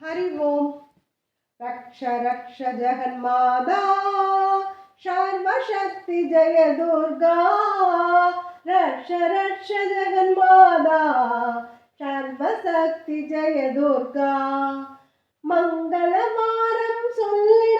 हरि ओं रक्ष रक्ष जगन्मादा सर्वशक्ति जय दुर्गा रक्ष रक्ष जगन्मादा सर्वशक्ति जय दुर्गा मङ्गलवारं सुल्लिड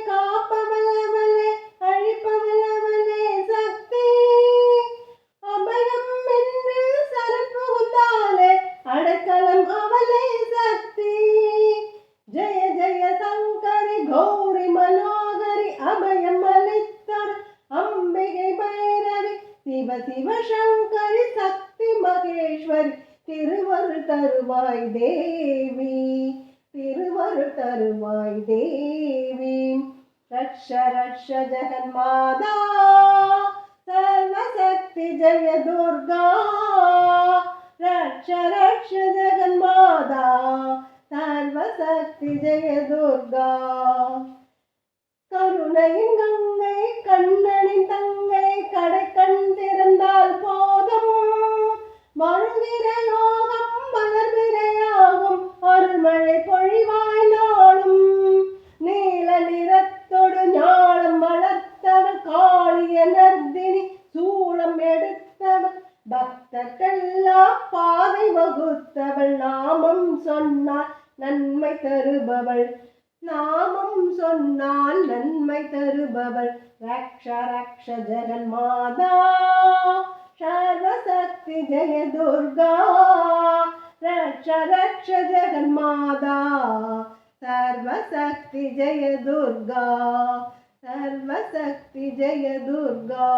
சிவ சிவ சங்கரி சக்தி மகேஸ்வரி திருவருள் தருவாய் தேவி திருவருள் தருவாய் தேவி ரக்ஷ ரக்ஷ ஜெகன்மாதா சர்வசக்தி ஜெய துர்கா ரக்ஷ ரக்ஷ ஜெகன்மாதா சர்வசக்தி ஜெய துர்கா பக்தர்க்கெல்லாம் பாதை வகுத்தவள். நாமம் சொன்னால் நன்மை தருபவள். நாமம் சொன்னால் நன்மை தருபவள். ரக்ஷ ரக்ஷ ஜெகன்மாதா சர்வசக்தி ஜெய துர்கா. ரக்ஷ ரக்ஷ ஜெகன் மாதா சர்வசக்தி ஜெய துர்கா. சர்வசக்தி ஜெய துர்கா.